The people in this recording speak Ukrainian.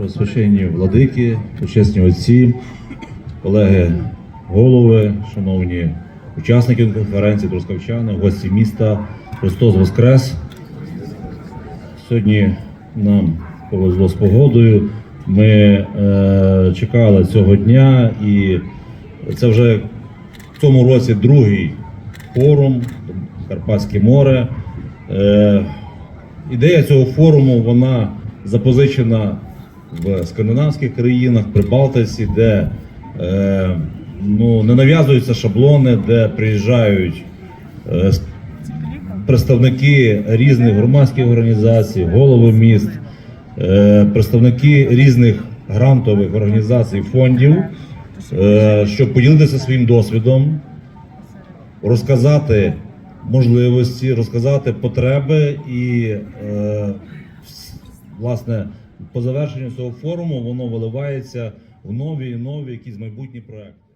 Розсвященні владики, почесні отці, колеги голови, шановні учасники конференції, трускавчани, гості міста. Христос Воскрес! Сьогодні нам повезло з погодою. Ми е, чекали цього дня, і це вже в цьому році другий форум Карпатське море. Е, ідея цього форуму вона запозичена в скандинавських країнах, Прибалтиці, де е, ну, не нав'язуються шаблони, де приїжджають е, представники різних громадських організацій, голови міст, е, представники різних грантових організацій, фондів, е, щоб поділитися своїм досвідом, розказати можливості, розказати потреби і е, власне по завершенню цього форуму воно виливається в нові і нові якісь майбутні проекти.